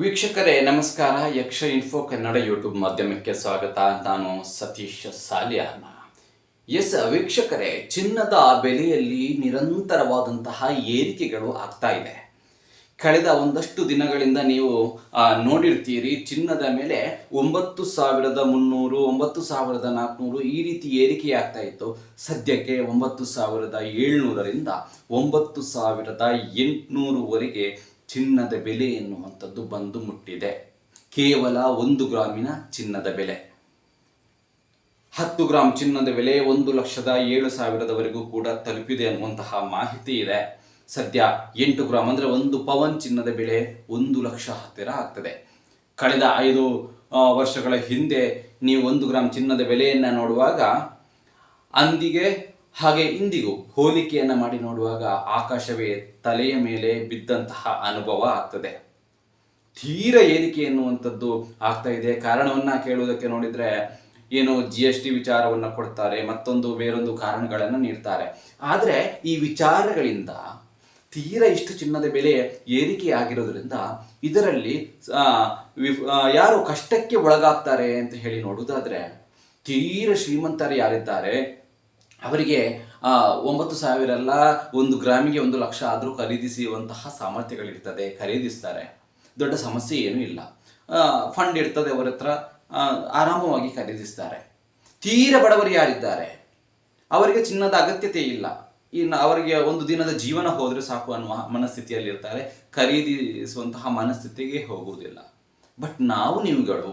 ವೀಕ್ಷಕರೇ, ನಮಸ್ಕಾರ. ಯಕ್ಷ ಇನ್ಫೋ ಕನ್ನಡ ಯೂಟ್ಯೂಬ್ ಮಾಧ್ಯಮಕ್ಕೆ ಸ್ವಾಗತ. ನಾನು ಸತೀಶ್ ಸಾಲಿಯಾನ. ಎಸ್, ವೀಕ್ಷಕರೇ, ಚಿನ್ನದ ಬೆಲೆಯಲ್ಲಿ ನಿರಂತರವಾದಂತಹ ಏರಿಕೆಗಳು ಆಗ್ತಾ ಇದೆ. ಕಳೆದ ಒಂದಷ್ಟು ದಿನಗಳಿಂದ ನೀವು ನೋಡಿರ್ತೀರಿ, ಚಿನ್ನದ ಮೇಲೆ ಒಂಬತ್ತು ಸಾವಿರದ ಮುನ್ನೂರು, ಒಂಬತ್ತು ಸಾವಿರದ ನಾಲ್ಕುನೂರು ಈ ರೀತಿ ಏರಿಕೆ ಆಗ್ತಾ ಇತ್ತು. ಸದ್ಯಕ್ಕೆ ಒಂಬತ್ತು ಸಾವಿರದ ಏಳ್ನೂರರಿಂದ ಒಂಬತ್ತು ಸಾವಿರದ ಎಂಟುನೂರುವರೆಗೆ ಚಿನ್ನದ ಬೆಲೆ ಎನ್ನುವಂಥದ್ದು ಬಂದು ಮುಟ್ಟಿದೆ. ಕೇವಲ ಒಂದು ಗ್ರಾಮಿನ ಚಿನ್ನದ ಬೆಲೆ. ಹತ್ತು ಗ್ರಾಮ್ ಚಿನ್ನದ ಬೆಲೆ ಒಂದು ಲಕ್ಷದ ಏಳು ಸಾವಿರದವರೆಗೂ ಕೂಡ ತಲುಪಿದೆ ಅನ್ನುವಂತಹ ಮಾಹಿತಿ ಇದೆ. ಸದ್ಯ ಎಂಟು ಗ್ರಾಮ್ ಅಂದರೆ ಒಂದು ಪವನ್ ಚಿನ್ನದ ಬೆಲೆ ಒಂದು ಲಕ್ಷ ಹತ್ತಿರ ಆಗ್ತದೆ. ಕಳೆದ ಐದು ವರ್ಷಗಳ ಹಿಂದೆ ನೀವು ಒಂದು ಗ್ರಾಮ್ ಚಿನ್ನದ ಬೆಲೆಯನ್ನು ನೋಡುವಾಗ ಅಂದಿಗೆ ಹಾಗೆ ಇಂದಿಗೂ ಹೋಲಿಕೆಯನ್ನು ಮಾಡಿ ನೋಡುವಾಗ ಆಕಾಶವೇ ತಲೆಯ ಮೇಲೆ ಬಿದ್ದಂತಹ ಅನುಭವ ಆಗ್ತದೆ. ತೀರ ಏರಿಕೆ ಎನ್ನುವಂಥದ್ದು ಆಗ್ತಾ ಇದೆ. ಕಾರಣವನ್ನ ಕೇಳುವುದಕ್ಕೆ ನೋಡಿದ್ರೆ ಏನು ಜಿ ಎಸ್ ಟಿ ವಿಚಾರವನ್ನು ಕೊಡ್ತಾರೆ, ಮತ್ತೊಂದು ಬೇರೊಂದು ಕಾರಣಗಳನ್ನು ನೀಡ್ತಾರೆ. ಆದರೆ ಈ ವಿಚಾರಗಳಿಂದ ತೀರ ಇಷ್ಟು ಚಿನ್ನದ ಬೆಲೆ ಏರಿಕೆ ಆಗಿರೋದ್ರಿಂದ ಇದರಲ್ಲಿ ಯಾರು ಕಷ್ಟಕ್ಕೆ ಒಳಗಾಗ್ತಾರೆ ಅಂತ ಹೇಳಿ ನೋಡುವುದಾದ್ರೆ ತೀರ ಶ್ರೀಮಂತರು ಯಾರಿದ್ದಾರೆ? ಅವರಿಗೆ ಒಂಬತ್ತು ಸಾವಿರ ಅಲ್ಲ ಒಂದು ಗ್ರಾಮಿಗೆ ಒಂದು ಲಕ್ಷ ಆದರೂ ಖರೀದಿಸುವಂತಹ ಸಾಮರ್ಥ್ಯಗಳಿರ್ತದೆ, ಖರೀದಿಸ್ತಾರೆ. ದೊಡ್ಡ ಸಮಸ್ಯೆ ಏನೂ ಇಲ್ಲ. ಫಂಡ್ ಇರ್ತದೆ ಅವರ ಹತ್ರ ಆರಾಮವಾಗಿ ಖರೀದಿಸ್ತಾರೆ. ತೀರ ಬಡವರು ಯಾರಿದ್ದಾರೆ? ಅವರಿಗೆ ಚಿನ್ನದ ಅಗತ್ಯತೆ ಇಲ್ಲ. ಇನ್ನು ಅವರಿಗೆ ಒಂದು ದಿನದ ಜೀವನ ಹೋದರೆ ಸಾಕು ಅನ್ನುವ ಮನಸ್ಥಿತಿಯಲ್ಲಿರ್ತಾರೆ. ಖರೀದಿಸುವಂತಹ ಮನಸ್ಥಿತಿಗೆ ಹೋಗುವುದಿಲ್ಲ. ಬಟ್ ನಾವು ನೀವುಗಳು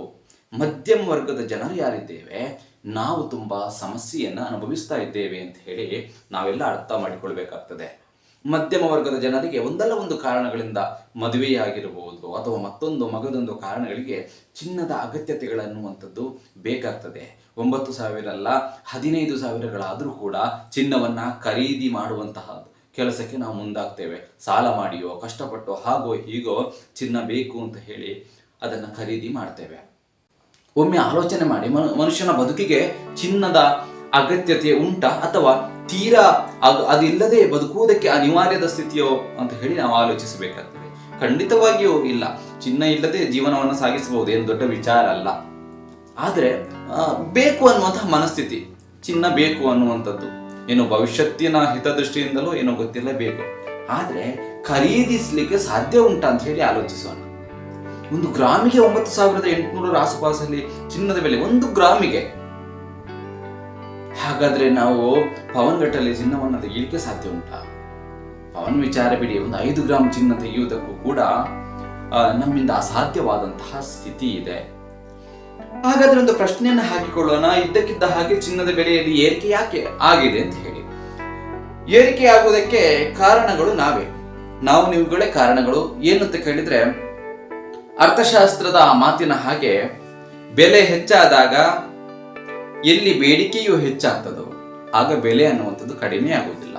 ಮಧ್ಯಮ ವರ್ಗದ ಜನರು ಯಾರಿದ್ದೇವೆ ನಾವು ತುಂಬ ಸಮಸ್ಯೆಯನ್ನು ಅನುಭವಿಸ್ತಾ ಇದ್ದೇವೆ ಅಂತ ಹೇಳಿ ನಾವೆಲ್ಲ ಅರ್ಥ ಮಾಡಿಕೊಳ್ಬೇಕಾಗ್ತದೆ. ಮಧ್ಯಮ ವರ್ಗದ ಜನರಿಗೆ ಒಂದಲ್ಲ ಒಂದು ಕಾರಣಗಳಿಂದ ಮದುವೆಯಾಗಿರಬಹುದು ಅಥವಾ ಮತ್ತೊಂದು ಮಗದೊಂದು ಕಾರಣಗಳಿಗೆ ಚಿನ್ನದ ಅಗತ್ಯತೆಗಳನ್ನುವಂಥದ್ದು ಬೇಕಾಗ್ತದೆ. ಒಂಬತ್ತು ಸಾವಿರ ಅಲ್ಲ, ಹದಿನೈದು ಸಾವಿರಗಳಾದರೂ ಕೂಡ ಚಿನ್ನವನ್ನು ಖರೀದಿ ಮಾಡುವಂತಹ ಕೆಲಸಕ್ಕೆ ನಾವು ಮುಂದಾಗ್ತೇವೆ. ಸಾಲ ಮಾಡಿಯೋ, ಕಷ್ಟಪಟ್ಟೋ, ಹಾಗೋ ಹೀಗೋ ಚಿನ್ನ ಬೇಕು ಅಂತ ಹೇಳಿ ಅದನ್ನು ಖರೀದಿ ಮಾಡ್ತೇವೆ. ಒಮ್ಮೆ ಆಲೋಚನೆ ಮಾಡಿ ಮನು- ಮನುಷ್ಯನ ಬದುಕಿಗೆ ಚಿನ್ನದ ಅಗತ್ಯತೆ ಉಂಟಾ ಅಥವಾ ತೀರಾ ಅದು, ಅದಿಲ್ಲದೆ ಬದುಕುವುದಕ್ಕೆ ಅನಿವಾರ್ಯದ ಸ್ಥಿತಿಯೋ ಅಂತ ಹೇಳಿ ನಾವು ಆಲೋಚಿಸಬೇಕಾಗ್ತದೆ. ಖಂಡಿತವಾಗಿಯೂ ಇಲ್ಲ. ಚಿನ್ನ ಇಲ್ಲದೆ ಜೀವನವನ್ನು ಸಾಗಿಸಬಹುದು ಏನು ದೊಡ್ಡ ವಿಚಾರ ಅಲ್ಲ. ಆದರೆ ಬೇಕು ಅನ್ನುವಂತಹ ಮನಸ್ಥಿತಿ, ಚಿನ್ನ ಬೇಕು ಅನ್ನುವಂಥದ್ದು. ಏನು ಭವಿಷ್ಯತ್ತಿನ ಹಿತದೃಷ್ಟಿಯಿಂದಲೂ ಏನೋ ಗೊತ್ತಿಲ್ಲ, ಬೇಕು. ಆದರೆ ಖರೀದಿಸಲಿಕ್ಕೆ ಸಾಧ್ಯ ಉಂಟಾ ಅಂತ ಹೇಳಿ ಆಲೋಚಿಸೋಣ. ಒಂದು ಗ್ರಾಮಿಗೆ ಒಂಬತ್ತು ಸಾವಿರದ ಎಂಟುನೂರ ಆಸುಪಾಸಲ್ಲಿ ಚಿನ್ನದ ಬೆಲೆ, ಒಂದು ಗ್ರಾಮಿಗೆ. ಹಾಗಾದ್ರೆ ನಾವು ಪವನ್ ಗಟ್ಟಲ್ಲಿ ಚಿನ್ನವನ್ನು ತೆಗೆಯಲಿಕ್ಕೆ ಸಾಧ್ಯ ಉಂಟಾ? ಪವನ್ ವಿಚಾರ ಬಿಡಿ, ಒಂದು ಐದು ಗ್ರಾಮ್ ಚಿನ್ನ ತೆಗೆಯುವುದಕ್ಕೂ ಕೂಡ ನಮ್ಮಿಂದ ಅಸಾಧ್ಯವಾದಂತಹ ಸ್ಥಿತಿ ಇದೆ. ಹಾಗಾದ್ರೆ ಒಂದು ಪ್ರಶ್ನೆಯನ್ನು ಹಾಕಿಕೊಳ್ಳೋಣ. ಇದ್ದಕ್ಕಿದ್ದ ಹಾಗೆ ಚಿನ್ನದ ಬೆಲೆಯಲ್ಲಿ ಏರಿಕೆ ಯಾಕೆ ಆಗಿದೆ ಅಂತ ಹೇಳಿ. ಏರಿಕೆ ಆಗುವುದಕ್ಕೆ ಕಾರಣಗಳು ನಾವೇ. ನಾವು ನೀವುಗಳೇ ಕಾರಣಗಳು. ಏನು ಅಂತ ಕೇಳಿದ್ರೆ ಅರ್ಥಶಾಸ್ತ್ರದ ಮಾತಿನ ಹಾಗೆ ಬೆಲೆ ಹೆಚ್ಚಾದಾಗ ಎಲ್ಲಿ ಬೇಡಿಕೆಯು ಹೆಚ್ಚಾಗ್ತದೋ ಆಗ ಬೆಲೆ ಅನ್ನುವಂಥದ್ದು ಕಡಿಮೆ ಆಗುವುದಿಲ್ಲ.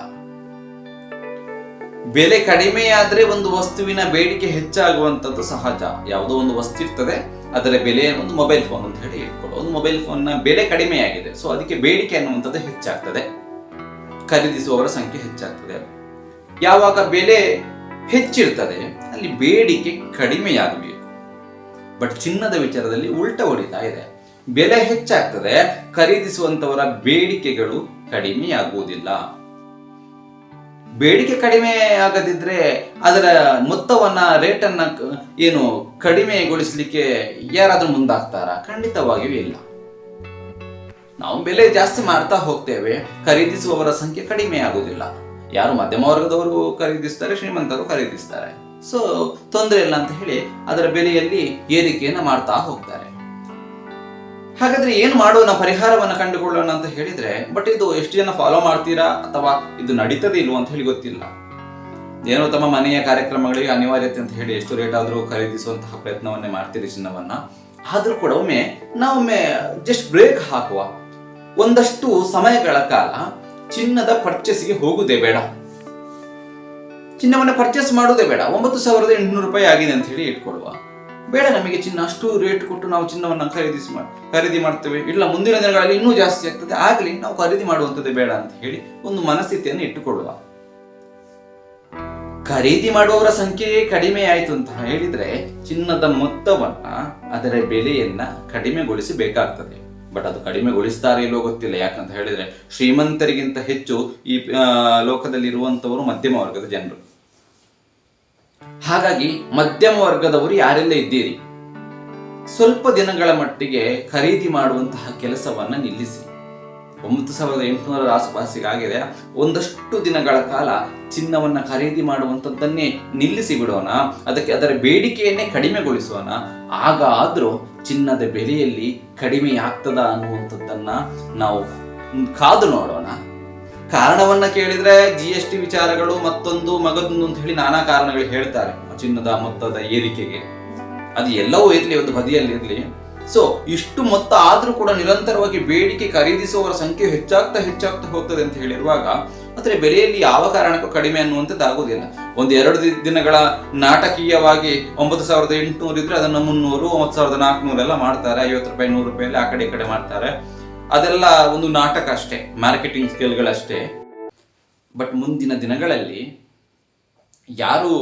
ಬೆಲೆ ಕಡಿಮೆಯಾದ್ರೆ ಒಂದು ವಸ್ತುವಿನ ಬೇಡಿಕೆ ಹೆಚ್ಚಾಗುವಂಥದ್ದು ಸಹಜ. ಯಾವುದೋ ಒಂದು ವಸ್ತು ಇರ್ತದೆ, ಅದರ ಬೆಲೆ ಒಂದು ಮೊಬೈಲ್ ಫೋನ್ ಅಂತ ಹೇಳಿ ಇಟ್ಕೊಳ್ಳೋ ಒಂದು ಮೊಬೈಲ್ ಫೋನ್ನ ಬೆಲೆ ಕಡಿಮೆಯಾಗಿದೆ ಸೊ ಅದಕ್ಕೆ ಬೇಡಿಕೆ ಅನ್ನುವಂಥದ್ದು ಹೆಚ್ಚಾಗ್ತದೆ. ಖರೀದಿಸುವವರ ಸಂಖ್ಯೆ ಹೆಚ್ಚಾಗ್ತದೆ. ಯಾವಾಗ ಬೆಲೆ ಹೆಚ್ಚಿರ್ತದೆ, ಅಲ್ಲಿ ಬೇಡಿಕೆ ಕಡಿಮೆಯಾಗಬೇಕು. ಬಟ್ ಚಿನ್ನದ ವಿಚಾರದಲ್ಲಿ ಉಲ್ಟ ಹೊಡಿತಾ ಇದೆ. ಬೆಲೆ ಹೆಚ್ಚಾಗ್ತದೆ, ಖರೀದಿಸುವಂತವರ ಬೇಡಿಕೆಗಳು ಕಡಿಮೆಯಾಗುವುದಿಲ್ಲ. ಬೇಡಿಕೆ ಕಡಿಮೆ ಆಗದಿದ್ರೆ ಅದರ ಮೊತ್ತವನ್ನ, ರೇಟನ್ನ ಏನು ಕಡಿಮೆಗೊಳಿಸಲಿಕ್ಕೆ ಯಾರಾದ್ರೂ ಮುಂದಾಗ್ತಾರಾ? ಖಂಡಿತವಾಗಿಯೂ ಇಲ್ಲ. ನಾವು ಬೆಲೆ ಜಾಸ್ತಿ ಮಾಡ್ತಾ ಹೋಗ್ತೇವೆ, ಖರೀದಿಸುವವರ ಸಂಖ್ಯೆ ಕಡಿಮೆ ಆಗುವುದಿಲ್ಲ ಯಾರು ಮಧ್ಯಮ ವರ್ಗದವರು ಖರೀದಿಸ್ತಾರೆ, ಶ್ರೀಮಂತರು ಖರೀದಿಸ್ತಾರೆ. ಸೊ ತೊಂದರೆ ಇಲ್ಲ ಅಂತ ಹೇಳಿ ಅದರ ಬೆಲೆಯಲ್ಲಿ ಏರಿಕೆಯನ್ನು ಮಾಡ್ತಾ ಹೋಗ್ತಾರೆ. ಹಾಗಾದ್ರೆ ಏನು ಮಾಡೋಣ, ಪರಿಹಾರವನ್ನು ಕಂಡುಕೊಳ್ಳೋಣ ಅಂತ ಹೇಳಿದ್ರೆ ಬಟ್ ಇದು ಎಷ್ಟು ಜನ ಫಾಲೋ ಮಾಡ್ತೀರಾ ಅಥವಾ ಇದು ನಡೀತದೆ ಇಲ್ವೋ ಅಂತ ಹೇಳಿ ಗೊತ್ತಿಲ್ಲ. ಏನೋ ತಮ್ಮ ಮನೆಯ ಕಾರ್ಯಕ್ರಮಗಳಿಗೆ ಅನಿವಾರ್ಯತೆ ಅಂತ ಹೇಳಿ ಎಷ್ಟು ರೇಟ್ ಆದರೂ ಖರೀದಿಸುವಂತಹ ಪ್ರಯತ್ನವನ್ನೇ ಮಾಡ್ತೀರಿ ಚಿನ್ನವನ್ನ. ಆದ್ರೂ ಕೂಡ ಒಮ್ಮೆ ನಾವೊಮ್ಮೆ ಜಸ್ಟ್ ಬ್ರೇಕ್ ಹಾಕುವ. ಒಂದಷ್ಟು ಸಮಯಗಳ ಕಾಲ ಚಿನ್ನದ ಪರ್ಚೇಸ್ಗೆ ಹೋಗುದೇ ಬೇಡ. ಚಿನ್ನವನ್ನು ಪರ್ಚೇಸ್ ಮಾಡೋದೇ ಬೇಡ. ಒಂಬತ್ತು ಸಾವಿರದ ಎಂಟುನೂರು ರೂಪಾಯಿ ಆಗಿದೆ ಅಂತ ಹೇಳಿ ಇಟ್ಕೊಳ್ಳುವ. ಬೇಡ ನಮಗೆ ಚಿನ್ನ. ಅಷ್ಟು ರೇಟ್ ಕೊಟ್ಟು ನಾವು ಚಿನ್ನವನ್ನು ಖರೀದಿಸಿ ಮಾಡಿ, ಖರೀದಿ ಮಾಡ್ತೇವೆ. ಇಲ್ಲ, ಮುಂದಿನ ದಿನಗಳಲ್ಲಿ ಇನ್ನೂ ಜಾಸ್ತಿ ಆಗ್ತದೆ. ಆಗಲಿ, ನಾವು ಖರೀದಿ ಮಾಡುವಂಥದ್ದೇ ಬೇಡ ಅಂತ ಹೇಳಿ ಒಂದು ಮನಸ್ಥಿತಿಯನ್ನು ಇಟ್ಟುಕೊಳ್ಳುವ. ಖರೀದಿ ಮಾಡುವವರ ಸಂಖ್ಯೆಯೇ ಕಡಿಮೆ ಆಯಿತು ಅಂತ ಹೇಳಿದ್ರೆ ಚಿನ್ನದ ಮೊತ್ತವನ್ನ ಅದರ ಬೆಲೆಯನ್ನ ಕಡಿಮೆಗೊಳಿಸಬೇಕಾಗ್ತದೆ. ಬಟ್ ಅದು ಕಡಿಮೆಗೊಳಿಸ್ತಾರೆ ಇಲ್ಲೋ ಗೊತ್ತಿಲ್ಲ. ಯಾಕಂತ ಹೇಳಿದ್ರೆ ಶ್ರೀಮಂತರಿಗಿಂತ ಹೆಚ್ಚು ಈ ಲೋಕದಲ್ಲಿ ಇರುವಂತವರು ಮಧ್ಯಮ ವರ್ಗದ ಜನರು. ಹಾಗಾಗಿ ಮಧ್ಯಮ ವರ್ಗದವರು ಯಾರೆಲ್ಲ ಇದ್ದೀರಿ? ಸ್ವಲ್ಪ ದಿನಗಳ ಮಟ್ಟಿಗೆ ಖರೀದಿ ಮಾಡುವಂತಹ ಕೆಲಸವನ್ನ ನಿಲ್ಲಿಸಿ. ಒಂಬತ್ತು ಸಾವಿರದ ಎಂಟುನೂರ ಆಸುಪಾಸಿಗೆ ಆಗಿದೆ ಒಂದಷ್ಟು ದಿನಗಳ ಕಾಲ ಚಿನ್ನವನ್ನ ಖರೀದಿ ಮಾಡುವಂಥದ್ದನ್ನೇ ನಿಲ್ಲಿಸಿ ಬಿಡೋಣ, ಅದಕ್ಕೆ ಅದರ ಬೇಡಿಕೆಯನ್ನೇ ಕಡಿಮೆಗೊಳಿಸೋಣ. ಆಗ ಆದ್ರೂ ಚಿನ್ನದ ಬೆಲೆಯಲ್ಲಿ ಕಡಿಮೆ ಆಗ್ತದ ಅನ್ನುವಂಥದ್ದನ್ನ ನಾವು ಕಾದು ನೋಡೋಣ. ಕಾರಣವನ್ನ ಕೇಳಿದ್ರೆ ಜಿ ಎಸ್ ಟಿ ವಿಚಾರಗಳು ಮತ್ತೊಂದು ಮಗದೊಂದು ಅಂತ ಹೇಳಿ ನಾನಾ ಕಾರಣಗಳು ಹೇಳ್ತಾರೆ. ಚಿನ್ನದ ಮೊತ್ತದ ಏರಿಕೆಗೆ. ಅದು ಎಲ್ಲವೂ ಇರಲಿ, ಒಂದು ಬದಿಯಲ್ಲಿ ಇರಲಿ ಸೊ ಇಷ್ಟು ಮೊತ್ತ ಆದರೂ ಕೂಡ ನಿರಂತರವಾಗಿ ಬೇಡಿಕೆ ಖರೀದಿಸುವವರ ಸಂಖ್ಯೆ ಹೆಚ್ಚಾಗ್ತಾ ಹೆಚ್ಚಾಗ್ತಾ ಹೋಗ್ತದೆ ಅಂತ ಹೇಳಿರುವಾಗ, ಆದರೆ ಬೆಲೆಯಲ್ಲಿ ಯಾವ ಕಾರಣಕ್ಕೂ ಕಡಿಮೆ ಅನ್ನುವಂಥದ್ದು ಆಗುವುದಿಲ್ಲ. ಒಂದು ಎರಡು ದಿನಗಳ ನಾಟಕೀಯವಾಗಿ ಒಂಬತ್ತು ಸಾವಿರದ ಎಂಟುನೂರು ಇದ್ರೆ ಅದನ್ನು ಮುನ್ನೂರು, ಒಂಬತ್ತು ಸಾವಿರದ ನಾಲ್ಕುನೂರೆಲ್ಲ ಮಾಡ್ತಾರೆ. ಐವತ್ತು ರೂಪಾಯಿ, ನೂರು ರೂಪಾಯಿ ಆ ಕಡೆ ಈ ಕಡೆ ಮಾಡ್ತಾರೆ. ಅದೆಲ್ಲ ಒಂದು ನಾಟಕ ಅಷ್ಟೇ, ಮಾರ್ಕೆಟಿಂಗ್ ಸ್ಕಿಲ್ಗಳಷ್ಟೇ. ಬಟ್ ಮುಂದಿನ ದಿನಗಳಲ್ಲಿ ಯಾರು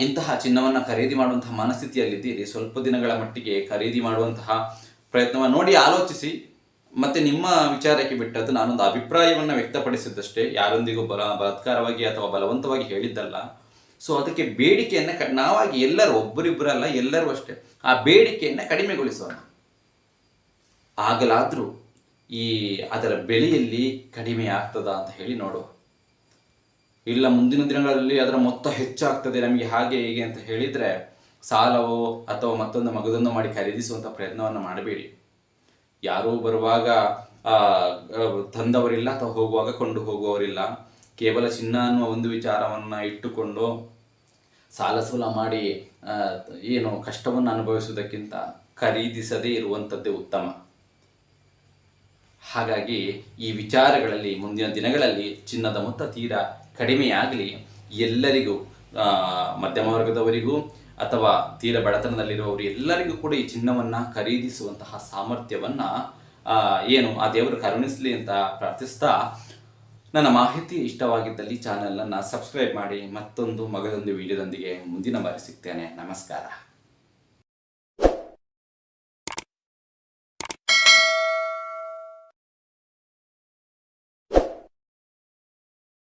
ಇಂತಹ ಚಿನ್ನವನ್ನು ಖರೀದಿ ಮಾಡುವಂತಹ ಮನಸ್ಥಿತಿಯಲ್ಲಿದ್ದೀರಿ. ಸ್ವಲ್ಪ ದಿನಗಳ ಮಟ್ಟಿಗೆ ಖರೀದಿ ಮಾಡುವಂತಹ ಪ್ರಯತ್ನವನ್ನು ನೋಡಿ ಆಲೋಚಿಸಿ. ಮತ್ತೆ ನಿಮ್ಮ ವಿಚಾರಕ್ಕೆ ಬಿಟ್ಟದ್ದು ನಾನೊಂದು ಅಭಿಪ್ರಾಯವನ್ನು ವ್ಯಕ್ತಪಡಿಸಿದ್ದಷ್ಟೇ. ಯಾರೊಂದಿಗೂ ಬಲ, ಬಲತ್ಕಾರವಾಗಿ ಅಥವಾ ಬಲವಂತವಾಗಿ ಹೇಳಿದ್ದಲ್ಲ. ಸೊ ಅದಕ್ಕೆ ಬೇಡಿಕೆಯನ್ನು ಕ, ನಾವಾಗಿ ಎಲ್ಲರೂ, ಒಬ್ಬರಿಬ್ಬರಲ್ಲ, ಎಲ್ಲರೂ ಅಷ್ಟೇ. ಆ ಬೇಡಿಕೆಯನ್ನು ಕಡಿಮೆಗೊಳಿಸೋಣ. ಆಗಲಾದರೂ ಈ ಅದರ ಬೆಲೆಯಲ್ಲಿ ಕಡಿಮೆ ಆಗ್ತದ ಅಂತ ಹೇಳಿ ನೋಡುವ. ಇಲ್ಲ, ಮುಂದಿನ ದಿನಗಳಲ್ಲಿ ಅದರ ಮೊತ್ತ ಹೆಚ್ಚಾಗ್ತದೆ, ನಮಗೆ ಹಾಗೆ ಹೀಗೆ ಅಂತ ಹೇಳಿದ್ರೆ ಸಾಲವೋ ಅಥವಾ ಮತ್ತೊಂದು ಮಗದನ್ನು ಮಾಡಿ ಖರೀದಿಸುವಂಥ ಪ್ರಯತ್ನವನ್ನು ಮಾಡಬೇಡಿ. ಯಾರೂ ಬರುವಾಗ ತಂದವರಿಲ್ಲ ಅಥವಾ ಹೋಗುವಾಗ ಕೊಂಡು ಹೋಗುವವರಿಲ್ಲ. ಕೇವಲ ಚಿನ್ನ ಅನ್ನುವ ಒಂದು ವಿಚಾರವನ್ನ ಇಟ್ಟುಕೊಂಡು ಸಾಲ ಸೂಲ ಮಾಡಿ ಏನು ಕಷ್ಟವನ್ನು ಅನುಭವಿಸುವುದಕ್ಕಿಂತ ಖರೀದಿಸದೇ ಇರುವಂಥದ್ದೇ ಉತ್ತಮ. ಹಾಗಾಗಿ ಈ ವಿಚಾರಗಳಲ್ಲಿ ಮುಂದಿನ ದಿನಗಳಲ್ಲಿ ಚಿನ್ನದ ಮೊತ್ತ ತೀರಾ ಕಡಿಮೆಯಾಗಲಿ ಎಲ್ಲರಿಗೂ ಮಧ್ಯಮ ವರ್ಗದವರಿಗೂ ಅಥವಾ ತೀರ ಬಡತನದಲ್ಲಿರುವವರು ಎಲ್ಲರಿಗೂ ಕೂಡ ಈ ಚಿನ್ನವನ್ನು ಖರೀದಿಸುವಂತಹ ಸಾಮರ್ಥ್ಯವನ್ನ ಏನು, ಆ ದೇವರು ಕರುಣಿಸಲಿ ಅಂತ ಪ್ರಾರ್ಥಿಸ್ತಾ ನನ್ನ ಮಾಹಿತಿ ಇಷ್ಟವಾಗಿದ್ದಲ್ಲಿ ಚಾನಲನ್ನು ಸಬ್ಸ್ಕ್ರೈಬ್ ಮಾಡಿ ಮತ್ತೊಂದು ಮಗದೊಂದು ವಿಡಿಯೋದೊಂದಿಗೆ ಮುಂದಿನ ಬಾರಿ ಸಿಗ್ತೇನೆ. ನಮಸ್ಕಾರ.